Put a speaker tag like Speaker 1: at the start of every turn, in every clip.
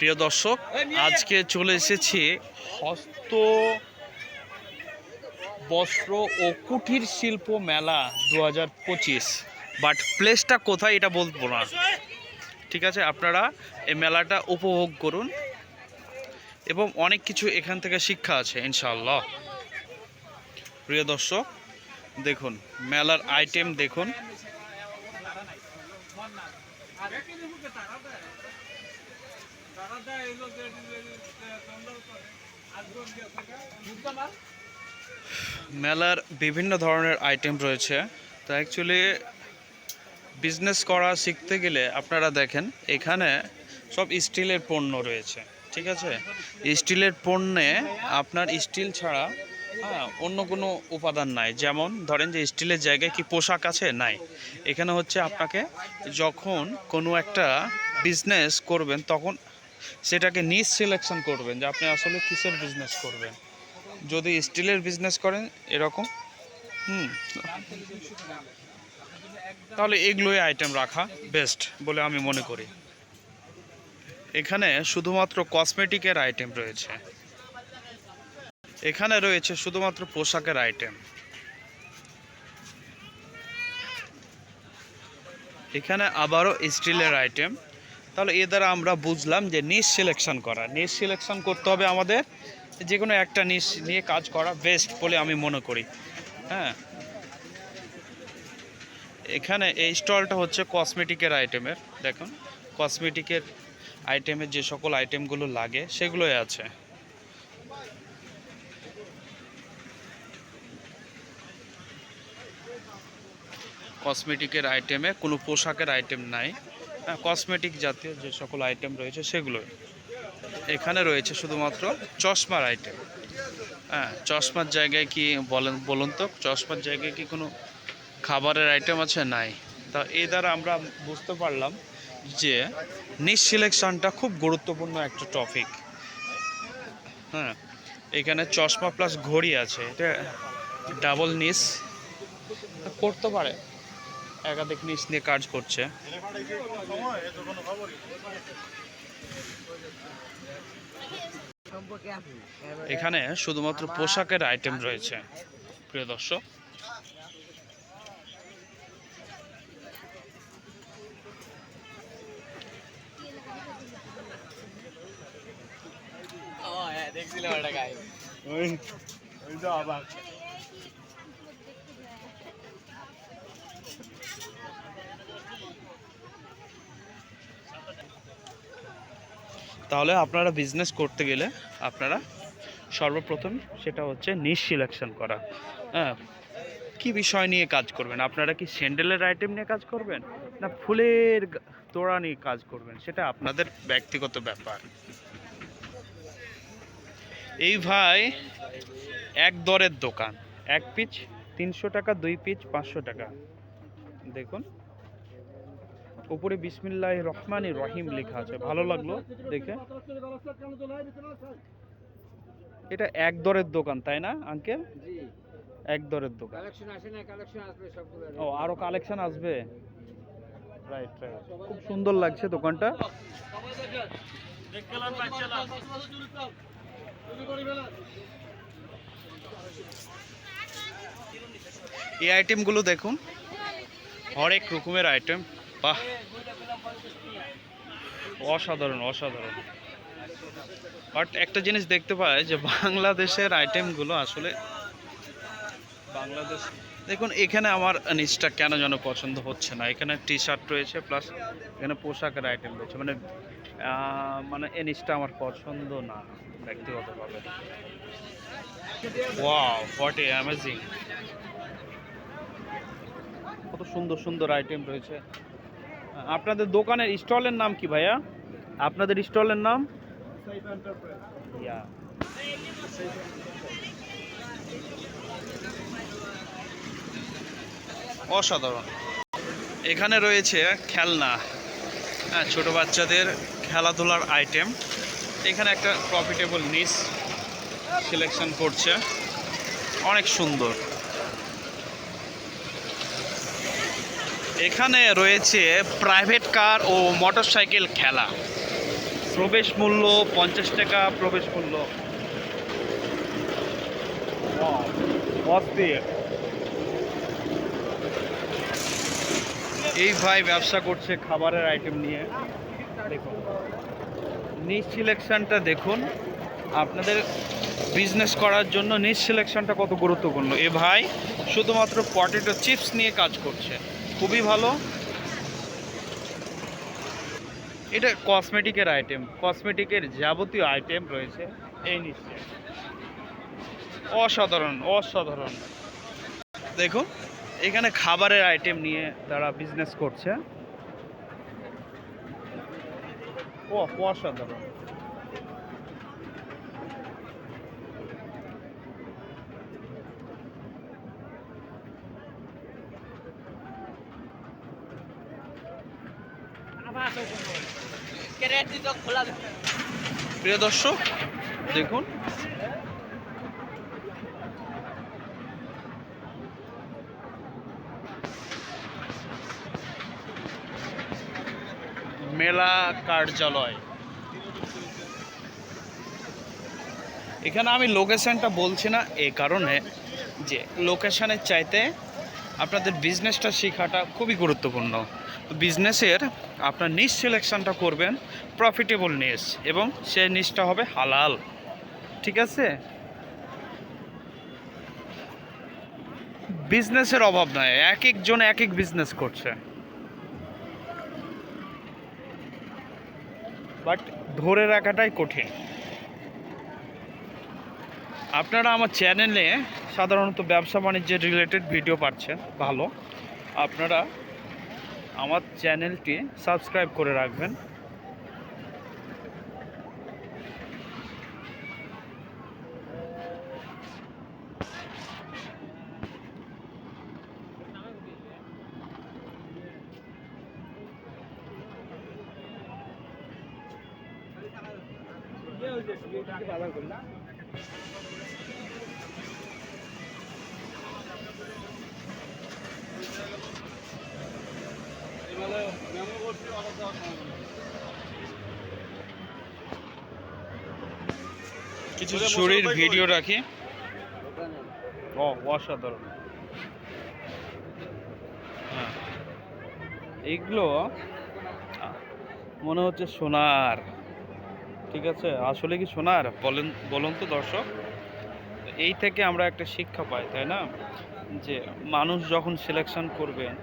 Speaker 1: প্রিয় দর্শক, আজকে চলে এসেছি হস্ত বস্ত্র ও কুটির শিল্প মেলা দু হাজার পঁচিশ বাট প্লেসটা কোথায় এটা বলব না। ঠিক আছে, আপনারা এই মেলাটা উপভোগ করুন। এবং অনেক কিছু এখান থেকে শিক্ষা আছে, ইনশাআল্লাহ। প্রিয় দর্শক, দেখুন, মেলার আইটেম দেখুন। মেলার বিভিন্ন ধরনের আইটেম রয়েছে। তো অ্যাকচুয়ালি বিজনেস করা শিখতে গেলে আপনারা দেখেন, এখানে সব স্টিলের পণ্য রয়েছে, ঠিক আছে? স্টিলের পণ্যে আপনার স্টিল ছাড়া হ্যাঁ অন্য কোনো উপাদান নাই। যেমন ধরেন যে স্টিলের জায়গায় কি পোশাক আছে? নাই। এখানে হচ্ছে আপনাকে যখন কোনো একটা বিজনেস করবেন, তখন সেটাকে নিজ সিলেকশন করবেন যে আপনি আসলে কিসের বিজনেস করবেন। যদি স্টিলের বিজনেস করেন, এরকম, হুম। তাহলে এগুলোই আইটেম রাখা বেস্ট বলে আমি মনে করি। এখানে শুধুমাত্র কসমেটিকের আইটেম রয়েছে। এখানে রয়েছে শুধুমাত্র পোশাকের আইটেম এখানে আবারও স্টিলের আইটেম তাহলে এ দ্বারা আমরা বুঝলাম যে নিজ সিলেকশন করা। নিজ সিলেকশন করতে হবে আমাদের, যে কোনো একটা নিজ নিয়ে কাজ করা বেস্ট বলে আমি মনে করি। হ্যাঁ? এখানে এই স্টলটা হচ্ছে কসমেটিকের আইটেমের দেখুন। কসমেটিকের আইটেমের যে সকল আইটেমগুলো লাগে, সেগুলোই আছে। কসমেটিকের আইটেমে কোনো পোশাকের আইটেম নাই। কসমেটিক জাতীয় যে সকল আইটেম রয়েছে সেগুলোই। এখানে রয়েছে শুধুমাত্র চশমার আইটেম হ্যাঁ চশমার জায়গায় কি বলেন, বলুন তো, চশমার জায়গায় কি কোনো খাবারের আইটেম আছে? নাই। তা এ দ্বারা আমরা বুঝতে পারলাম যে নিশ সিলেকশনটা খুব গুরুত্বপূর্ণ একটা টপিক হ্যাঁ এখানে চশমা প্লাস ঘড়ি আছে। এটা ডাবল নিস করতে পারে। একাধিক নিস নিয়ে কাজ করছে। এখানে শুধুমাত্র পোশাকের আইটেম রয়েছে প্রিয় দর্শক।
Speaker 2: দেখছিলাম একটা গাই
Speaker 3: ওই ওই তো আবার।
Speaker 1: তাহলে আপনারা বিজনেস করতে গেলে আপনারা সর্বপ্রথম সেটা হচ্ছে নিশ সিলেকশন করা। হ্যাঁ কি বিষয় নিয়ে কাজ করবেন? আপনারা কি স্যান্ডেলের আইটেম নিয়ে কাজ করবেন? না ফুলের তোড়া নিয়ে কাজ করবেন? সেটা আপনাদের ব্যক্তিগত ব্যাপার। এই ভাই এক দরের দোকান। এক পিচ তিনশো টাকা, দুই পিচ পাঁচশো টাকা। দেখুন। উপরে বিসমিল্লাহ রহমান রহিম লেখা আছে। ভালো লাগল দেখে? এটা এক দরের দোকান তাই না আঙ্কেল? এক দরের দোকান। ও আরও কালেকশন আসবে? রাইট রাইট খুব সুন্দর লাগছে দোকানটা। এই আইটেমগুলো দেখুন। হরেক রকমের আইটেম বাহ। অসাধারণ অসাধারণ। বাট একটা জিনিস দেখতে পাই যে বাংলাদেশের আইটেমগুলো আসলে বাংলাদেশ দেখুন, এখানে আমার নিচটা কেন যেন পছন্দ হচ্ছে না। এখানে টি শার্ট রয়েছে প্লাস এখানে পোশাকের আইটেম রয়েছে। মানে মানে এ নিচটা আমার পছন্দ না ব্যক্তিগতভাবে ওয়াও অ্যামেজিং কত সুন্দর সুন্দর আইটেম রয়েছে। আপনাদের দোকানের স্টলের নাম কি ভাইয়া? আপনাদের স্টলের নাম? অসাধারণ। এখানে রয়েছে খেলনা। হ্যাঁ ছোটো বাচ্চাদের খেলাধুলার আইটেম এখানে একটা প্রফিটেবল নিস সিলেকশন করছে। অনেক সুন্দর। এখানে রয়েছে প্রাইভেট কার ও মোটরসাইকেল খেলা। প্রবেশ মূল্য পঞ্চাশ টাকা, প্রবেশ মূল্য। এই ভাই ব্যবসা করছে খাবারের আইটেম নিয়ে। দেখুন। নিচ সিলেকশনটা দেখুন। আপনাদের বিজনেস করার জন্য নিজ সিলেকশনটা কত গুরুত্বপূর্ণ। এ ভাই শুধুমাত্র পটেটো চিপস নিয়ে কাজ করছে। খুবই ভালো। এটা কসমেটিকের আইটেম কসমেটিকের যাবতীয় আইটেম রয়েছে, এই নিচে অসাধারণ অসাধারণ। দেখুন, এখানে খাবারের আইটেম নিয়ে তারা বিজনেস করছে। ও অসাধারণ। প্রিয় দর্শক, দেখুন। মেলা কার্যালয়। এখানে আমি লোকেশনটা বলছি না এই কারণে যে লোকেশনের চাইতে আপনাদের বিজনেসটা শেখাটা খুবই গুরুত্বপূর্ণ। তো বিজনেসের আপনার নিজ সিলেকশনটা করবেন প্রফিটেবল নিস এবং সেই নিচটা হবে হালাল। ঠিক আছে? বিজনেসের অভাব নয়, এক একজন এক এক বিজনেস করছে। বাট ধরে রাখাটাই কঠিন। আপনারা আমার চ্যানেলে সাধারণত ব্যবসা বাণিজ্যের রিলেটেড ভিডিও পাচ্ছেন ভালো। আপনারা আমার চ্যানেলটি সাবস্ক্রাইব করে রাখবেন। কিছু শরীর ভিডিও রাখি। অসাধারণ। হ্যাঁ। এইগুলো মনে হচ্ছে সোনার। ঠিক আছে? আসলে কি সোনার? বলেন, বলুন তো দর্শক। এই থেকে আমরা একটা শিক্ষা পাই, তাই না? যে মানুষ যখন সিলেকশন করবেন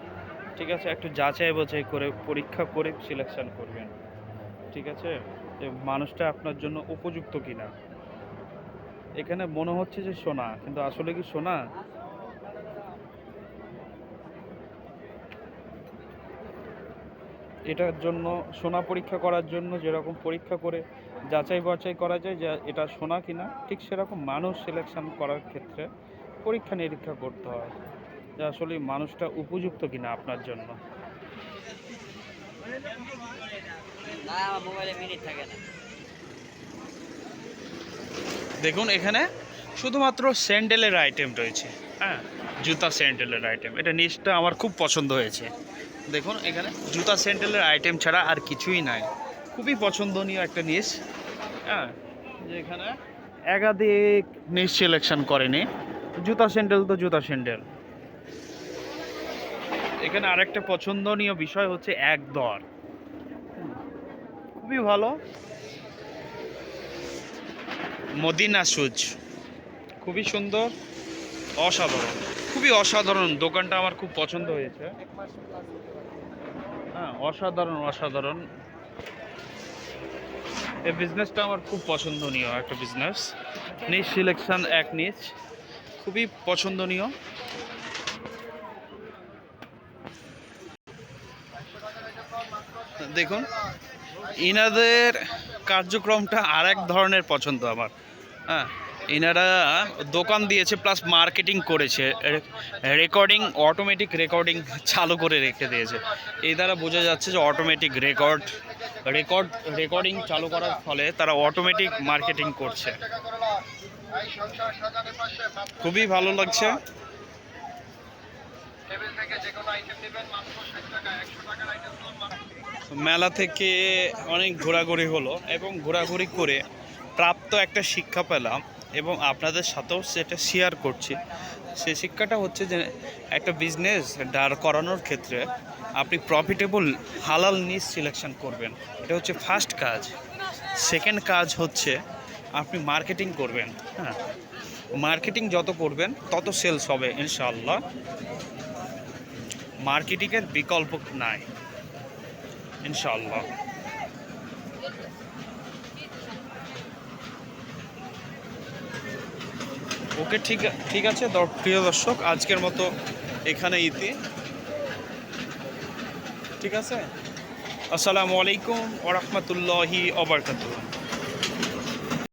Speaker 1: ঠিক আছে? একটু যাচাই বাছাই করে, পরীক্ষা করে সিলেকশন করবেন। ঠিক আছে? যে মানুষটা আপনার জন্য উপযুক্ত কিনা। এখানে মনে হচ্ছে যে সোনা, কিন্তু আসলে কি সোনা? এটার জন্য, সোনা পরীক্ষা করার জন্য যেরকম পরীক্ষা করে যাচাই বাছাই করা যায় যে এটা সোনা কিনা, ঠিক সেরকম মানুষ সিলেকশন করার ক্ষেত্রে পরীক্ষা নিরীক্ষা করতে হয়। যে আসলে মানুষটা উপযুক্ত কিনা আপনার জন্য? দেখুন এখানে শুধুমাত্র স্যান্ডেলের আইটেম রয়েছে। হ্যাঁ জুতা স্যান্ডেলের আইটেম এটা নিচটা আমার খুব পছন্দ হয়েছে। দেখুন এখানে জুতা স্যান্ডেলের আইটেম ছাড়া আর কিছুই নাই। খুবই পছন্দনীয় একটা নিচ। হ্যাঁ যে এখানে একাধিক নিচ সিলেকশন করেনি। জুতা স্যান্ডেল তো জুতা স্যান্ডেল। এখানে আরেকটা পছন্দনীয় বিষয় হচ্ছে এক দর। খুবই ভালো। Medina shoes. খুবই সুন্দর। অসাধারণ। খুবই অসাধারণ। দোকানটা আমার খুব পছন্দ হয়েছে। হ্যাঁ অসাধারণ অসাধারণ। এই বিজনেসটা আমার খুব পছন্দনীয় একটা বিজনেস নিচ সিলেকশন এক নিচ খুবই পছন্দনীয়। দেখুন, ইনাদের কার্যক্রমটা আর এক ধরনের পছন্দ আমার। হ্যাঁ ইনারা দোকান দিয়েছে প্লাস মার্কেটিং করেছে রেকর্ডিং অটোমেটিক রেকর্ডিং চালু করে রেখে দিয়েছে। এই দ্বারা বোঝা যাচ্ছে যে অটোমেটিক রেকর্ড রেকর্ড রেকর্ডিং চালু করার ফলে তারা অটোমেটিক মার্কেটিং করছে। খুবই ভালো লাগছে। মেলা থেকে অনেক ঘোরাঘুরি হলো এবং ঘোরাঘুরি করে প্রাপ্ত একটা শিক্ষা পেলাম এবং আপনাদের সাথেও সেটা শেয়ার করছি। সেই শিক্ষাটা হচ্ছে যে একটা বিজনেস দাঁড় করানোর ক্ষেত্রে আপনি প্রফিটেবল হালাল নিজ সিলেকশন করবেন। এটা হচ্ছে ফার্স্ট কাজ। সেকেন্ড কাজ হচ্ছে আপনি মার্কেটিং করবেন হ্যাঁ। মার্কেটিং যত করবেন, তত সেলস হবে, ইনশাআল্লাহ। মার্কেটিংয়ের বিকল্প নাই। ইনশাআল্লাহ। ওকে, ঠিক ঠিক আছে প্রিয় দর্শক, আজকের মতো এখানে ইতি। ঠিক আছে? আসসালামু আলাইকুম ওরহমতুল্লাহি ওবরকাতুহ